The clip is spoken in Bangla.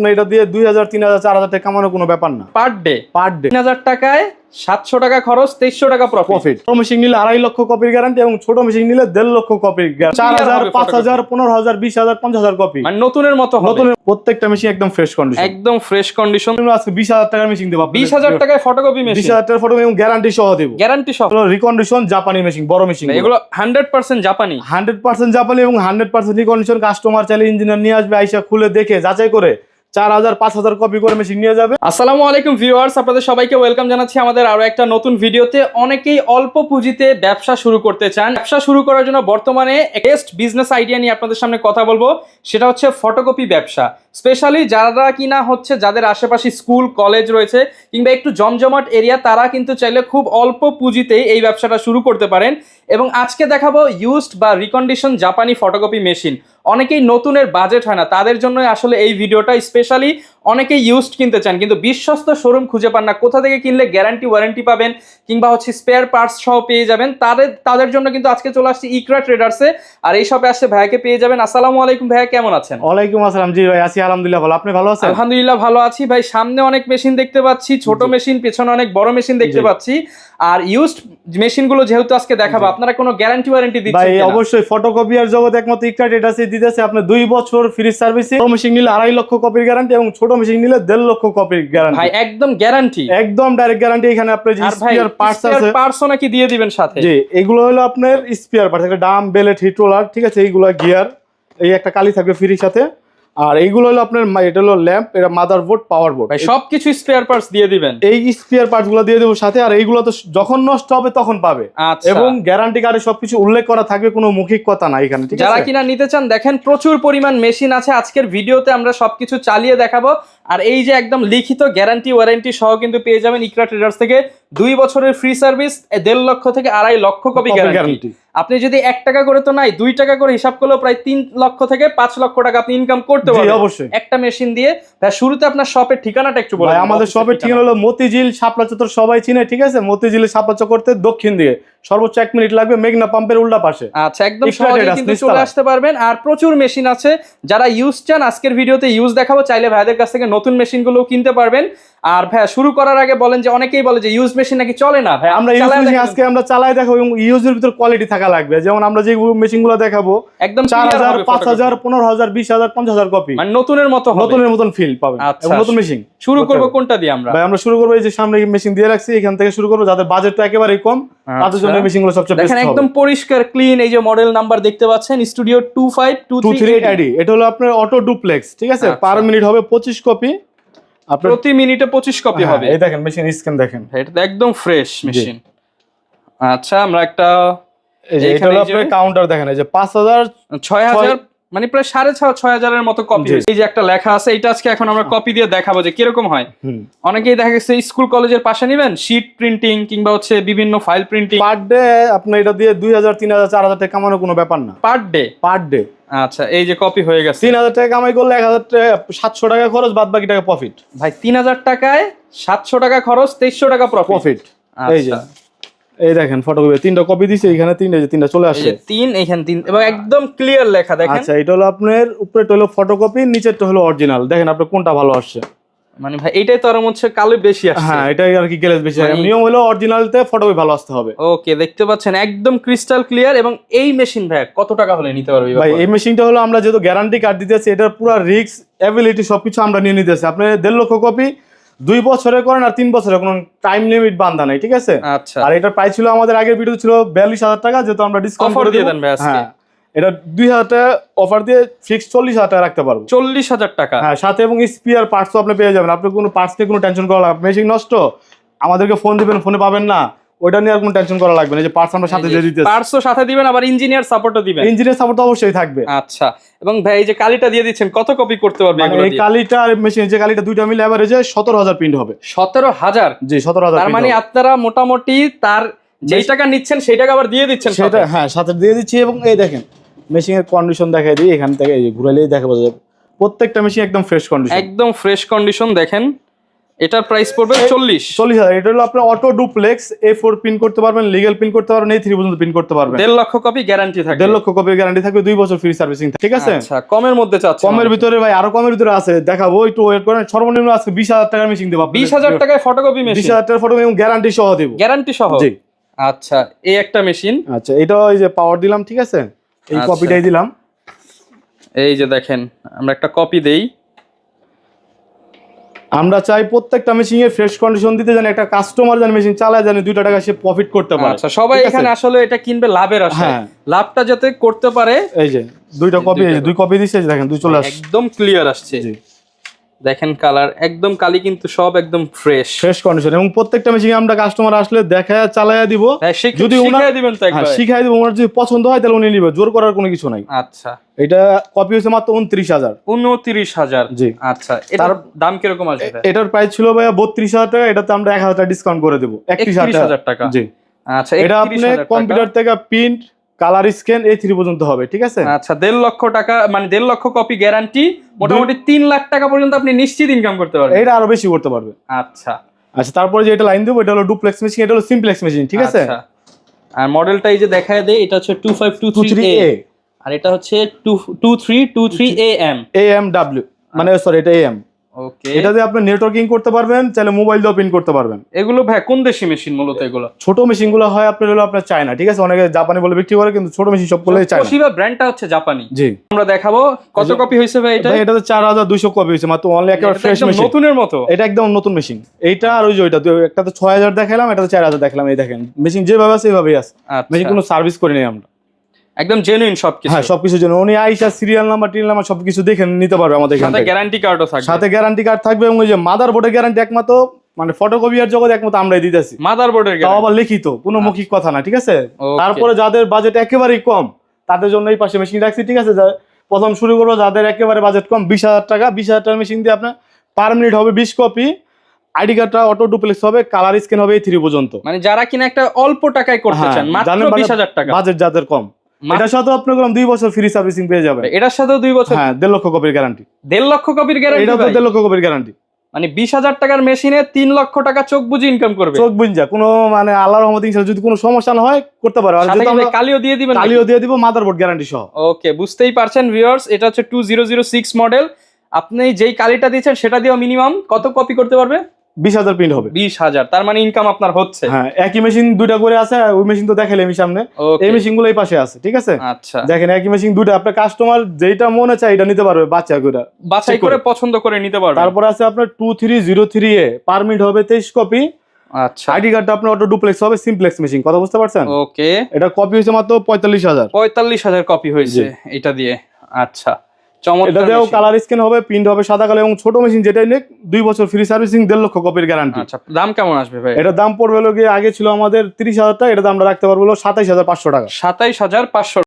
আপনার এটা দিয়ে দুই হাজার তিন হাজার চার হাজার টাকা কামানোর কোনো ব্যাপার না। পার ডে পার ডে তিন হাজার টাকায় সাতশো টাকা খরচ তেইশশো টাকা প্রফিট মেশিন নিলে আড়াই লক্ষ কপির গ্যারান্টি এবং ছোট মেশিন নিলে দেড় লক্ষ কপির গ্যারান্টি চার হাজার পাঁচ হাজার পনেরো হাজার বিশ হাজার পঞ্চাশ হাজার কপি মানে নতুনের মতো নতুন প্রত্যেকটা মেশিন একদম ফ্রেশ কন্ডিশন একদম ফ্রেশ কন্ডিশন আজকে বিশ হাজার টাকার মেশিন দেবো বিশ হাজার টাকায় ফটোকপি বিশ হাজার টাকার ফটো এবং গ্যারান্টি সহ দেবো। গ্যারান্টি সহ। রিকন্ডিশন জাপানি মেশিন বড় মেশিন এগুলো হান্ড্রেড পার্সেন্ট জাপানি হান্ড্রেড পার্সেন্ট জাপানি এবং হান্ড্রেড পার্সেন্ট রিকন্ডিশন কাস্টমার চাইলে ইঞ্জিনিয়ার নিয়ে আসবে আইসা খুলে দেখে যাচাই করে। চার হাজার, পাঁচ হাজার কপি করে মেশিন নিয়ে যাবে। আসসালামু আলাইকুম ভিউয়ার্স, আপনাদের সবাইকে ওয়েলকাম জানাচ্ছি আমাদের আরও একটা নতুন ভিডিওতে। অনেকেই অল্প পুঁজিতে ব্যবসা শুরু করতে চান। ব্যবসা শুরু করার জন্য বর্তমানে বেস্ট বিজনেস আইডিয়া নিয়ে আপনাদের সামনে কথা বলব। সেটা হচ্ছে ফটোকপি ব্যবসা। স্পেশালি যারা কিনা হচ্ছে, যাদের আশেপাশে স্কুল কলেজ রয়েছে, কিংবা একটু জমজমাট এরিয়া তারা কিন্তু চাইলে খুব অল্প পুঁজিতেই এই ব্যবসাটা শুরু করতে পারেন। এবং আজকে দেখাবো ইউজড বা রিকন্ডিশন জাপানি ফটোকপি মেশিন অনেকেই নতুনের বাজেট হয় না। তাদের জন্য আসলে এই ভিডিওটা স্পেশালি অনেকেই ইউজড কিনতে চান কিন্তু বিশ্বস্ত শোরুম খুঁজে পান না। কোথা থেকে কিনলে গ্যারান্টি ওয়ারেন্টি পাবেন কিংবা হচ্ছে স্পেয়ার পার্টস সহ পেয়ে যাবেন। তাদের তাদের জন্য কিন্তু আজকে চলে আসছি ইকরা ট্রেডার্সে আর এই শপে আসছে ভাইয়াকে পেয়ে যাবেন। আসসালামু আলাইকুম ভাইয়া কেমন আছেন? ওয়ালাইকুম আসসালাম। জি ভাই আছি আলহামদুলিল্লাহ ভালো। আপনি ভালো আছেন? আলহামদুলিল্লাহ ভালো আছি। ভাই সামনে অনেক মেশিন দেখতে পাচ্ছি ছোট মেশিন পেছনে অনেক বড় মেশিন দেখতে। পাচ্ছি। আর ইউজড মেশিনগুলো যেহেতু আজকে দেখাবো। আপনারা কোনো গ্যারান্টি ওয়ারেন্টি ভাই দিচ্ছেন কিনা? অবশ্যই ফটোকপিয়ার জগৎ একমাত্র ইকটা ডেটাসে দিতেছে। আপনি দুই বছর ফ্রি সার্ভিসে মেশিন নিলে আড়াই লক্ষ কপির গ্যারান্টি এবং ছোট মেশিন নিলে দেড় লক্ষ কপির গ্যারান্টি ভাই একদম গ্যারান্টি একদম ডাইরেক্ট গ্যারান্টি এখানে আপনি যে স্পিয়ার পার্টস আছে পার্টসও নাকি দিয়ে দিবেন সাথে। জি এগুলো হলো আপনার স্পিয়ার পার্টস একটা ডাম বেলেট হিট রোলার ঠিক আছে এইগুলা গিয়ার এই একটা কালি থাকবে ফ্রির সাথে। আর এইগুলো হলো আপনার এটা হলো ল্যাম্প এটা মাদার বোর্ড পাওয়ার বোর্ড। সবকিছু স্পেয়ার পার্টস দিয়ে দিবেন। এই স্পিয়ার পার্টসগুলো দিয়ে দেবো সাথে আর এইগুলো তো যখন নষ্ট হবে তখন পাবে। আচ্ছা। এবং গ্যারান্টি কার্ডে সবকিছু উল্লেখ করা থাকবে কোনো মৌখিক কথা না এখানে যারা কিনা নিতে চান দেখেন প্রচুর পরিমাণ মেশিন আছে। আজকের ভিডিওতে আমরা সবকিছু চালিয়ে দেখাবো। আর এই যে একদম লিখিত গ্যারান্টি ওয়ারেন্টি সহ কিন্তু পেয়ে যাবেন ইকরা ট্রেডার্স থেকে। দুই বছরের ফ্রি সার্ভিস দেড় লক্ষ থেকে আড়াই লক্ষ কপি গ্যারান্টি। আপনি যদি এক টাকা করে তো নাই দুই টাকা করে হিসাব করলেও প্রায় তিন লক্ষ থেকে পাঁচ লক্ষ টাকা আপনি ইনকাম করতে পারেন পারবেন। অবশ্যই। একটা মেশিন দিয়ে তার শুরুতে আপনার শপের ঠিকানাটা একটু বলুন আমাদের শপের ঠিকানা হলো মতিঝিল শাপলা চত্বর সবাই চিনে ঠিক আছে? মতিঝিলে শাপলা করতে দক্ষিণ দিকে। সর্বোচ্চ এক মিনিট লাগবে মেঘনা পাম্পের উল্টা পাশে। আচ্ছা একদম সহজে কিন্তু চলে আসতে পারবেন। আর প্রচুর মেশিন আছে। যারা ইউজ চান আজকের ভিডিওতে ইউজ দেখাবো চাইলে ভাইদের কাছ থেকে নতুন মেশিনগুলো কিনতে পারবেন। আর ভাই শুরু করার আগে বলেন যে অনেকেই বলে যে ইউজ মেশিন নাকি চলে না? ভাই আমরা ইউজ মেশিন আজকে আমরা চালাই দেখাবো এবং ইউজের ভিতর কোয়ালিটি থাকা লাগবে। যেমন আমরা যে মেশিনগুলো দেখাবো একদম চার clear হাজার হবে পাঁচ হাজার পনেরো হাজার বিশ হাজার পঞ্চাশ হাজার কপি মানে নতুনের মতো হবে। নতুনের মতন ফিল পাবেন। আচ্ছা। এবং নতুন মেশিন শুরু করব কোনটা দিয়ে আমরা? ভাই আমরা শুরু করব এই যে সামনে মেশিন দিয়ে রাখছি এখান থেকে শুরু করব যাদের বাজেটটা একেবারেই কম তাদের মেশিনগুলো সবচেয়ে দেখেন একদম পরিষ্কার ক্লিন এই যে মডেল নাম্বার দেখতে পাচ্ছেন studio two five two three ID এটা হলো আপনার অটো ডুপ্লেক্স ঠিক আছে? আচ্ছা। পার মিনিট হবে পঁচিশ কপি প্রতি মিনিটে পঁচিশ কপি হ্যাঁ, হবে। এই দেখেন মেশিন স্ক্যান দেখেন। এটা একদম ফ্রেশ মেশিন আচ্ছা আমরা একটা এই যে এটা হলো আপনার কাউন্টার দেখেন এই যে পাঁচ হাজার ছয় হাজার মানে প্রায় সাড়ে ছয় ছয় হাজারের মতো কপি এই যে একটা লেখা আছে এটা আজকে এখন আমরা কপি দিয়ে দেখাবো যে কীরকম হয়। অনেকেই দেখা গেছে স্কুল কলেজের পাশে নেবেন শিট প্রিন্টিং কিংবা হচ্ছে বিভিন্ন ফাইল প্রিন্টিং পার ডে আপনার এটা দিয়ে দুই হাজার তিন হাজার চার হাজার টাকা কামানোর কোনো ব্যাপার না। পার ডে পার ডে আচ্ছা এই যে কপি হয়ে গেছে। তিন হাজার টাকা কামাই করলে এক হাজার টাকা সাতশো টাকা খরচ বাদ বাকি টাকা প্রফিট ভাই তিন হাজার টাকায় সাতশো টাকা খরচ তেইশশো টাকা প্রফিট প্রফিট এই যে। আচ্ছা। এই দেখেন ফটোকপি তিনটা কপি দিছে এখানে তিনটা যে তিনটা চলে আসছে। তিন এখানে তিন এবং একদম ক্লিয়ার লেখা দেখেন। আচ্ছা এটা হলো আপনার উপরেটা হলো ফটোকপি নিচেরটা হলো অরিজিনাল দেখেন আপনার কোনটা ভালো আসছে। মানে ভাই এইটাই তো আরও হচ্ছে কালো বেশি আসছে। হ্যাঁ এটাই আর কি গ্যারেজ বেশি মানে- নিয়ম হলো অরিজিনালতে ফটোকপি ভালো আসতে হবে। ওকে দেখতে পাচ্ছেন একদম ক্রিস্টাল ক্লিয়ার এবং এই মেশিন ভাই কত টাকা হলে নিতে পারবে ভাই এই মেশিনটা হলো আমরা যেহেতু গ্যারান্টি কার্ড দিতেছি এটার পুরো রিক্স অ্যাবিলিটি সবকিছু আমরা নিয়ে নিতেছি। আপনি দেড় লক্ষ কপি দুই বছরে করেন আর তিন বছরে কোনো টাইম লিমিট বান্ধা নাই ঠিক আছে? আচ্ছা। আর এটার প্রাইস ছিল আমাদের আগের ভিডিও ছিল বিয়াল্লিশ হাজার টাকা যেহেতু আমরা ডিসকাউন্ট করে দিয়ে দেন হ্যাঁ। এটা দুই হাজার টাকা অফার দিয়ে ফিক্স চল্লিশ হাজার টাকা রাখতে পারব। চল্লিশ হাজার টাকা। হ্যাঁ সাথে এবং স্পিয়ার পার্টসও আপনি পেয়ে যাবেন। আপনি কোনো পার্টস নিয়ে কোনো টেনশন করা লাগবে মেশিন নষ্ট? আমাদেরকে ফোন দিবেন ফোনে পাবেন না। ওইটা নিয়ে কোনো টেনশন করা লাগবে না। যে পার্টস আমরা সাথে দিয়ে দিতে পার্টসও সাথে দিবেন আবার ইঞ্জিনিয়ার সাপোর্টও দিবেন। ইঞ্জিনিয়ার সাপোর্ট অবশ্যই থাকবে। আচ্ছা। এবং ভাই এই যে কালিটা দিয়ে দিচ্ছেন কত কপি করতে পারবে মানে এই কালিটা আর মেশিন যে কালিটা দুইটা মিলে এভারেজে সতেরো হাজার প্রিন্ট হবে। সতেরো হাজার? জি সতেরো হাজার তার মানে আপনারা মোটামুটি তার যেই টাকা নিচ্ছেন সেই টাকা আবার দিয়ে দিচ্ছেন সেটা হ্যাঁ সাথে দিয়ে দিচ্ছি এবং এই দেখেন মেশিনের কন্ডিশন দেখাই দিই এখান থেকে এই যে ঘুরালেই দেখা যাবে। প্রত্যেকটা মেশিন একদম ফ্রেশ কন্ডিশন একদম ফ্রেশ কন্ডিশন দেখেন। এটার প্রাইস পড়বে চল্লিশ। চল্লিশ হাজার। এটা হলো আপনার অটো ডুপ্লেক্স এ ফোর পিন করতে পারবেন লিগেল পিন করতে পারবেন এই থ্রি পর্যন্ত পিন করতে পারবেন। দেড় লক্ষ কপি গ্যারান্টি থাকে দেড় লক্ষ কপির গ্যারান্টি থাকবে দুই বছর ফ্রি সার্ভিসিং ঠিক আছে? আচ্ছা কমের মধ্যে চাচ্ছে কমের ভিতরে ভাই আরও কমের ভিতরে আছে দেখাবো একটু ওয়েট করেন। সর্বনিম্ন আজকে বিশ হাজার টাকার মেশিন দেবো বিশ হাজার টাকায় ফটোকপি বিশ মেশিন হাজার টাকার ফটো এবং গ্যারান্টি সহ দেবো। গ্যারান্টি সহ? জি। আচ্ছা এই একটা মেশিন আচ্ছা এটা ওই যে পাওয়ার দিলাম ঠিক আছে? এই আচ্ছা। কপিটাই দিলাম। এই যে দেখেন আমরা একটা কপি দেই। আমরা চাই প্রত্যেকটা মেশিনে ফ্রেশ কন্ডিশন দিতে জানি একটা কাস্টমার জানি মেশিন চালায় জানি দুইটা টাকা সে প্রফিট করতে পারে। আচ্ছা সবাই এখানে আসলে এটা কিনবে লাভের আশা হ্যাঁ। লাভটা যাতে করতে পারে এই যে দুইটা কপি দুইটা দুই কপি দিচ্ছে এই যে দেখেন দুই চলে আসছে। একদম ক্লিয়ার আসছে। জি। দেখেন কালার একদম কালি কিন্তু সব একদম ফ্রেশ ফ্রেশ কন্ডিশন এবং প্রত্যেকটা মেশিন আমরা কাস্টমার আসলে দেখায় চালায়া দিব। যদি যদি দিবেন তো হ্যাঁ একবার শিখাই দিব। ওনার যদি পছন্দ হয় তাহলে উনি নিবে। জোর করার কোনো কিছু নাই। আচ্ছা। এটা কপি হচ্ছে মাত্র উনত্রিশ হাজার। উনত্রিশ হাজার। জি। আচ্ছা এটার দাম কীরকম আসবে? এটার প্রাইস ছিল ভাইয়া বত্রিশ হাজার টাকা। এটাতে আমরা এক হাজার টাকা ডিসকাউন্ট করে দেবো। একত্রিশ 31,000 হাজার টাকা। জি। আচ্ছা এটা 31,000 আপনি কম্পিউটার থেকে প্রিন্ট কালার স্ক্যান এই থ্রি পর্যন্ত হবে ঠিক আছে? আচ্ছা দেড় লক্ষ টাকা মানে দেড় লক্ষ কপি গ্যারান্টি মোটামুটি তিন লাখ টাকা পর্যন্ত আপনি নিশ্চিত ইনকাম করতে পারবেন। এটা আরও বেশি করতে পারবে। আচ্ছা। আচ্ছা তারপরে যে এটা লাইন দেবো এটা হলো ডুপ্লেক্স মেশিন এটা হলো সিমপ্লেক্স মেশিন ঠিক আছে? আচ্ছা। আর মডেলটা এই যে দেখায় দেয় এটা হচ্ছে two five two three A আর এটা হচ্ছে two two three two three A M A M W মানে সরি এটা এ এম ওকে এটা দিয়ে আপনি নেটওয়ার্কিং করতে পারবেন চাইলে মোবাইল দিয়েও করতে পারবেন। এগুলো ভাই কোন দেশি মেশিন মূলত এগুলো? ছোট মেশিনগুলো হয় আপনার হলো আপনার চায়না ঠিক আছে? অনেকে জাপানি বলে বিক্রি করে কিন্তু ছোট মেশিন সবগুলো চায়না তোশিবা ব্র্যান্ডটা হচ্ছে জাপানি জি। আমরা দেখাবো কত। কপি হয়েছে ভাই এটা? চার হাজার দুইশো কপি হয়েছে মাত্র অনলি একেবারে ফ্রেশ মেশিন নতুনের মতো? এটা একদম নতুন মেশিন এইটা আর ওই যে ওইটা একটাতে ছয় হাজার দেখালাম এটাতে চার হাজার দেখালাম এই দেখেন। মেশিন যেভাবে আছে এইভাবেই আছে। মেশিন আচ্ছা কোনো সার্ভিস করি নাই আমরা। একদম জেনুইন সবকিছু। হ্যাঁ সবকিছুর জন্য উনি আইসা সিরিয়াল নাম্বার টিরিয়াল নাম্বার সবকিছু দেখে নিতে পারবে আমাদের এখান সাথে গ্যারান্টি কার্ডও থাকবে। সাথে গ্যারান্টি কার্ড থাকবে এবং ওই যে মাদার বোর্ডের গ্যারান্টি একমাত্র মানে ফটোকপিয়ার জগৎ একমাত্র আমরাই দিতেছি। মাদারবোর্ডের তাও গ্যারান্টি আবার লিখিত কোনো মৌখিক কথা না ঠিক আছে? তারপরে যাদের বাজেট একেবারেই কম তাদের জন্য এই পাশে মেশিন রাখছি ঠিক আছে? প্রথম শুরু করব যাদের একেবারে বাজেট কম বিশ হাজার টাকা বিশ হাজার টাকার মেশিন দিয়ে আপনার পার মিনিট হবে বিশ কপি আইডি কার্ডটা অটো ডুপ্লেক্স হবে কালার স্ক্যান হবে এই থ্রি পর্যন্ত। মানে যারা কিনা একটা অল্প টাকায় করতে হ্যাঁ, চান মাত্র জানেন মানে- বিশ হাজার টাকা। বাজেট যাদের কম। এটার সাথে আপনি করলাম দুই বছর ফ্রি সার্ভিসিং পেয়ে যাবেন। এটার সাথেও দুই বছর হ্যাঁ দেড় লক্ষ কপির গ্যারান্টি দেড় লক্ষ কপির এটা তো দেড় লক্ষ কপির গ্যারান্টি মানে বিশ হাজার টাকার মেশিনে তিন লক্ষ টাকা চোখ বুঝে ইনকাম করবে। চোখ বুঝা কোনো মানে আল্লাহ রহমত ইনশাল্লাহ যদি কোনো সমস্যা না হয় করতে পারো। সাথে কালিও দিয়ে দিবেন কালিও দিয়ে দিব মাদার বোর্ড গ্যারান্টি সহ। ওকে বুঝতেই পারছেন ভিউয়ার্স এটা হচ্ছে two zero zero six model আপনি যেই কালিটা দিয়েছেন সেটা দিয়েও মিনিমাম কত কপি করতে পারবে? বিশ হাজার প্রিন্ট হবে। বিশ হাজার তার মানে ইনকাম আপনার হচ্ছে। হ্যাঁ একই মেশিন দুইটা করে আছে ওই মেশিন তো আমি সামনে। এই মেশিনগুলো এই পাশে আছে ঠিক আছে? আচ্ছা। দেখেন একই মেশিন দুইটা আপনার কাস্টমার যেটা মনে চায় এটা নিতে পারবে বাচ্চা করে। বাছাই করে। পছন্দ করে নিতে পারবেন তারপর আছে আপনার two three zero three A per minute হবে তেইশ কপি আচ্ছা। আইডি কার্ডটা আপনার অটো ডুপ্লেক্স হবে সিমপ্লেক্স মেশিন কথা বুঝতে পারছেন? ওকে এটা কপি হয়েছে মাত্র পঁয়তাল্লিশ হাজার। পঁয়তাল্লিশ হাজার কপি হয়েছে এটা দিয়ে। আচ্ছা। এটা দিয়েও কালার স্ক্যান হবে প্রিন্ট হবে সাদা কালো এবং ছোট মেশিন যেটাই নেক দুই বছর ফ্রি সার্ভিসিং দেড় লক্ষ কপির গ্যারান্টি আচ্ছা দাম কেমন আসবে ভাই? এটার দাম পড়বে গিয়ে আগে ছিল আমাদের তিরিশ হাজার টাকা এটা আমরা রাখতে পারব সাতাইশ হাজার পাঁচশো টাকা। সাতাইশ হাজার পাঁচশো